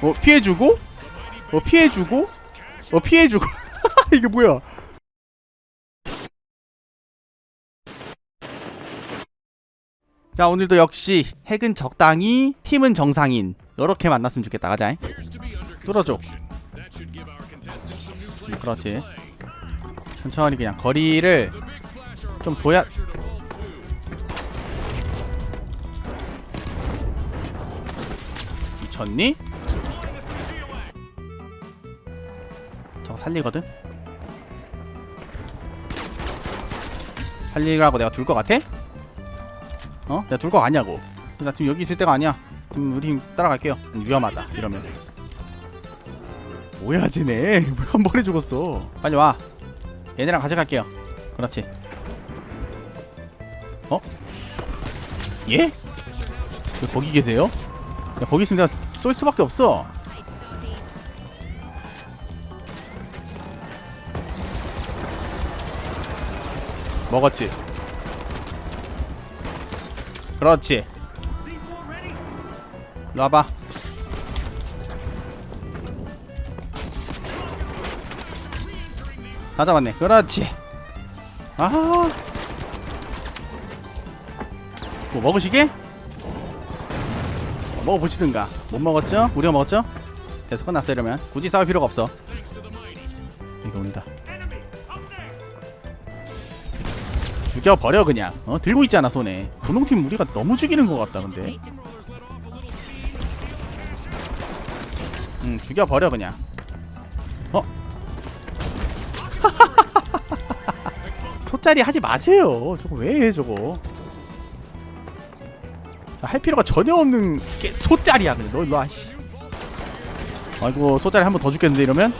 어 피해주고? 어 피해주고? 어 피해주고? 이게 뭐야? 자 오늘도 역시 핵은 적당히 팀은 정상인. 이렇게 만났으면 좋겠다. 가자. 뚫어줘. 음, 그렇지. 천천히 그냥 거리를 좀 둬야 미쳤니? 살리거든? 살리라고 내가 둘 것 같아? 어? 내가 둘거 아니냐고 나 지금 여기 있을 때가 아니야 지금 우리 팀 따라갈게요 위험하다 이러면 뭐야 쟤네 한 번에 죽었어 빨리 와 얘네랑 가져갈게요 그렇지 어? 예? 왜 거기 계세요? 야, 거기 있으면 내가 쏠 수밖에 없어 먹었지. 그렇지. 와봐. 다 잡았네. 그렇지. 아. 뭐 먹으시게? 어, 먹어보시든가. 못 먹었죠? 우리가 먹었죠? 됐어. 끝났어 이러면. 굳이 싸울 필요가 없어. 이거 온다 죽여버려 그냥. 어 들고 있잖아 손에. 분홍팀 우리가 너무 죽이는 것 같다 근데. 응 죽여버려 그냥. 어? 소짜리 하지 마세요. 저거 왜해 저거? 자, 할 필요가 전혀 없는 게 소짜리야 근데 너 일로 와 씨. 아이고 소짜리 한 번 더 죽겠는데 이러면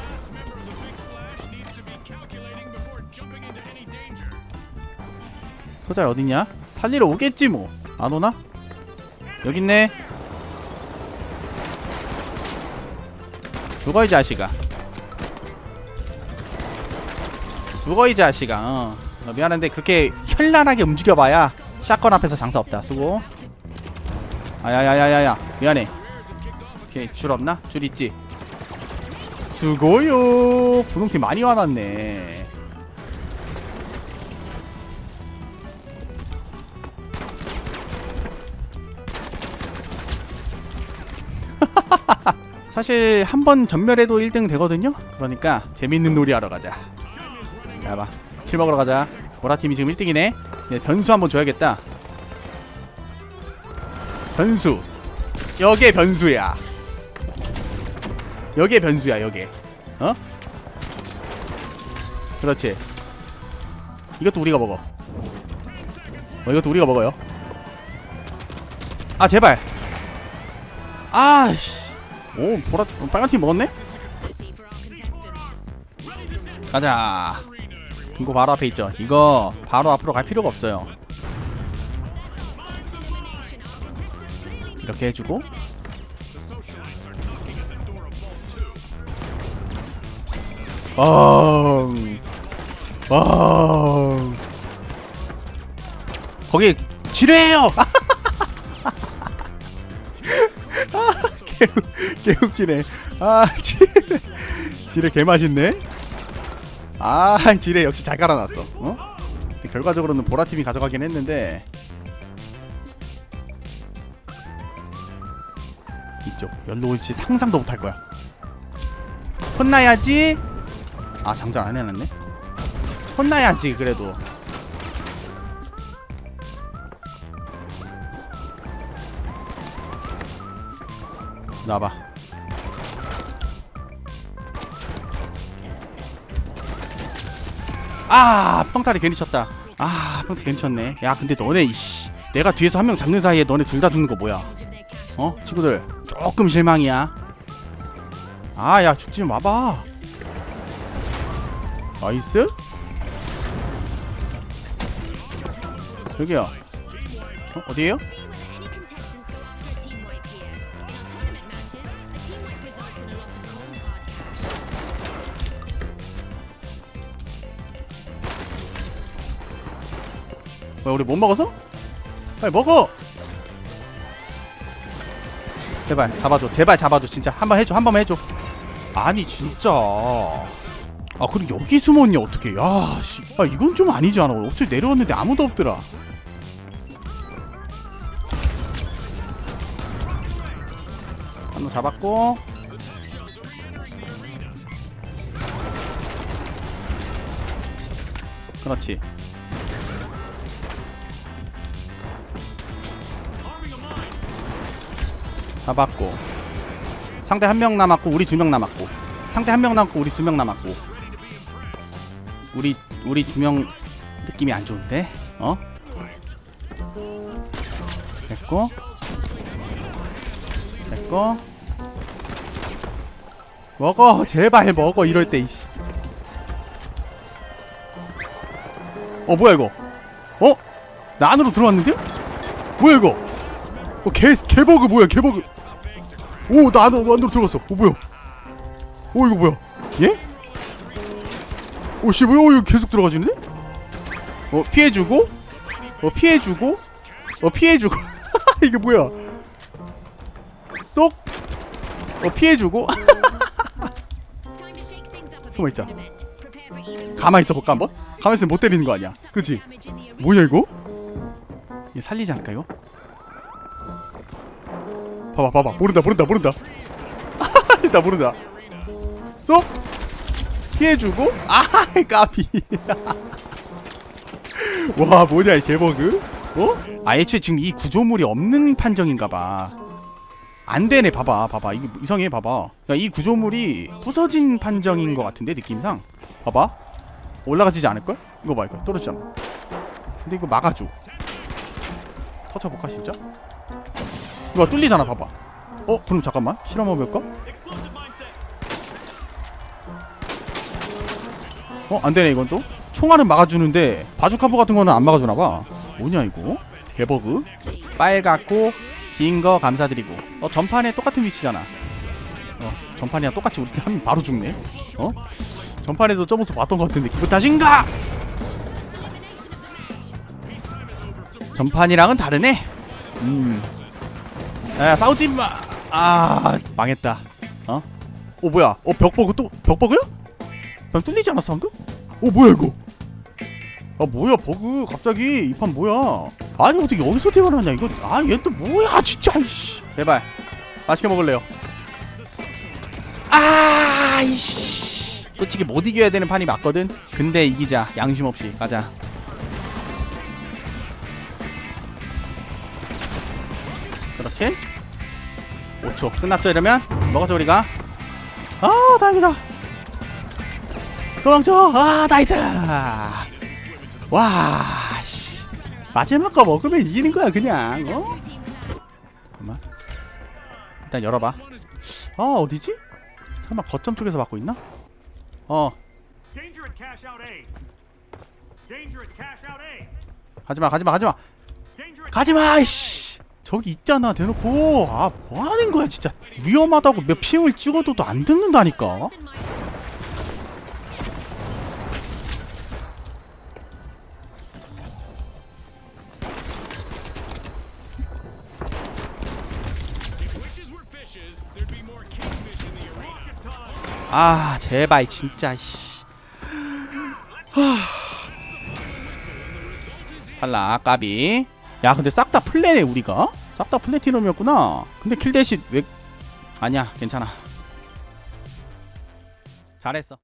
소짜리 어딨냐? 살리러 오겠지 뭐. 안 오나? 여기 있네. 죽어 이 자식아. 죽어 이 자식아. 어. 어, 미안한데 그렇게 현란하게 움직여봐야 샷건 앞에서 장사 없다. 수고. 아야야야야야. 미안해. 오케이 줄 없나? 줄 있지. 수고요. 분홍팀 많이 와놨네. 사실 한 번 전멸해도 1등 되거든요. 그러니까 재밌는 놀이 하러 가자. 야 봐. 킬 먹으러 가자. 보라팀이 지금 1등이네. 네, 변수 한번 줘야겠다. 변수. 여기에 변수야. 여기에 변수야, 여기. 어? 그렇지. 이것도 우리가 먹어. 어, 이것도 우리가 먹어요. 아, 제발. 아씨. 오, 보라, 어, 빨간 팀 먹었네? 가자. 금고 바로 앞에 있죠. 이거 바로 앞으로 갈 필요가 없어요. 이렇게 해주고. 뻥. 뻥. 거기 지뢰예요. 개, 개 웃기네. 아, 지뢰. 지뢰 개 맛있네. 아, 지뢰 역시 잘 깔아놨어. 어? 결과적으로는 보라팀이 가져가긴 했는데 이쪽 연로 올지 상상도 못할 거야. 혼나야지. 아, 장전 안 해놨네. 혼나야지 그래도. 나와봐. 아 평타를 괜히 쳤다. 아 평타 괜히 쳤네. 야 근데 너네 이씨. 내가 뒤에서 한 명 잡는 사이에 너네 둘 다 죽는 거 뭐야? 어? 친구들 조금 실망이야. 아 야 죽지 좀 와봐. 나이스. 여기요. 어, 어디에요? 뭐야 우리 못 먹었어? 빨리 먹어! 제발 잡아줘. 제발 잡아줘 진짜. 한 번 해줘 한 번만 해줘. 아니 진짜. 아 그리고 여기 숨었냐 어떻게? 야 씨. 아 이건 좀 아니지 않아? 어떻게 내려왔는데 아무도 없더라. 한 번 잡았고. 그렇지 잡았고 상대 한 명 남았고 우리 두 명 남았고 상대 한 명 남았고 우리 두 명 남았고. 우리 우리 두 명 느낌이 안 좋은데? 어? 됐고. 됐고. 먹어 제발 먹어 이럴 때 이씨. 어 뭐야 이거? 어? 나 안으로 들어왔는데? 뭐야 이거? 어, 개, 개버그 뭐야 개버그 오 나 안으로 안으로 들어갔어 어 뭐야 어 이거 뭐야 예? 오 씨 뭐야 어 이거 계속 들어가지는데? 어 피해주고 어 피해주고 어 피해주고 이게 뭐야 쏙 어 피해주고 숨어 있자. 가만히 있어볼까 한번? 가만히 있으면 못 때리는 거 아니야 그치? 뭐냐 이거? 얘 살리지 않을까 이거? 봐봐 봐봐. 모른다 모른다 모른다. 나 모른다. 쏙 피해주고? 아이 까비. 와 뭐냐 이 개버그? 어? 아 애초에 지금 이 구조물이 없는 판정인가봐. 안 되네. 봐봐 봐봐. 이게 이상해 봐봐. 그러니까 이 구조물이 부서진 판정인 것 같은데 느낌상. 봐봐. 올라가지지 않을걸? 이거 봐 이거. 떨어지잖아. 근데 이거 막아줘. 터쳐볼까 진짜? 이거 뚫리잖아 봐봐 어? 그럼 잠깐만 실험 한번 해볼까? 어? 안되네 이건 또 총알은 막아주는데 바주카포 같은 거는 안 막아주나봐 뭐냐 이거? 개버그 빨갛고 긴 거 감사드리고 어 전판에 똑같은 위치잖아 어 전판이랑 똑같이 우리 하면 바로 죽네 어? 전판에도 점에서 봤던 것 같은데 기분 탓인가? 전판이랑은 다르네 음. 야 싸우지 마. 아 망했다. 어? 어 뭐야? 어 벽버그 또 벽버그야? 방 뚫리지 않았어 방금? 어 뭐야 이거? 아 뭐야 버그 갑자기 이 판 뭐야? 아니 어떻게 여기서 태어나냐 이거? 아 얘 또 뭐야 진짜 이씨. 제발 맛있게 먹을래요. 아 이씨. 솔직히 못 이겨야 되는 판이 맞거든. 근데 이기자 양심 없이 가자. 그렇지? 5초. 끝났죠 이러면? 먹어줘 우리가? 아 다행이다. 도망쳐. 아 나이스! 와 씨. 마지막 거 먹으면 이기는 거야 그냥 어? 잠깐만. 일단 열어봐. 아 어디지? 설마 거점 쪽에서 받고 있나? 어. 가지마 가지마 가지마. 가지마 이씨 저기 있잖아 대놓고. 아 뭐하는 거야 진짜. 위험하다고 몇 핑을 찍어도 안 듣는다니까. 아 제발 진짜 씨. 하. 탈락 까비. 야 근데 싹 다 플래네 우리가 싹 다 플래티넘이었구나. 근데 킬 대시 왜 아니야 괜찮아. 잘했어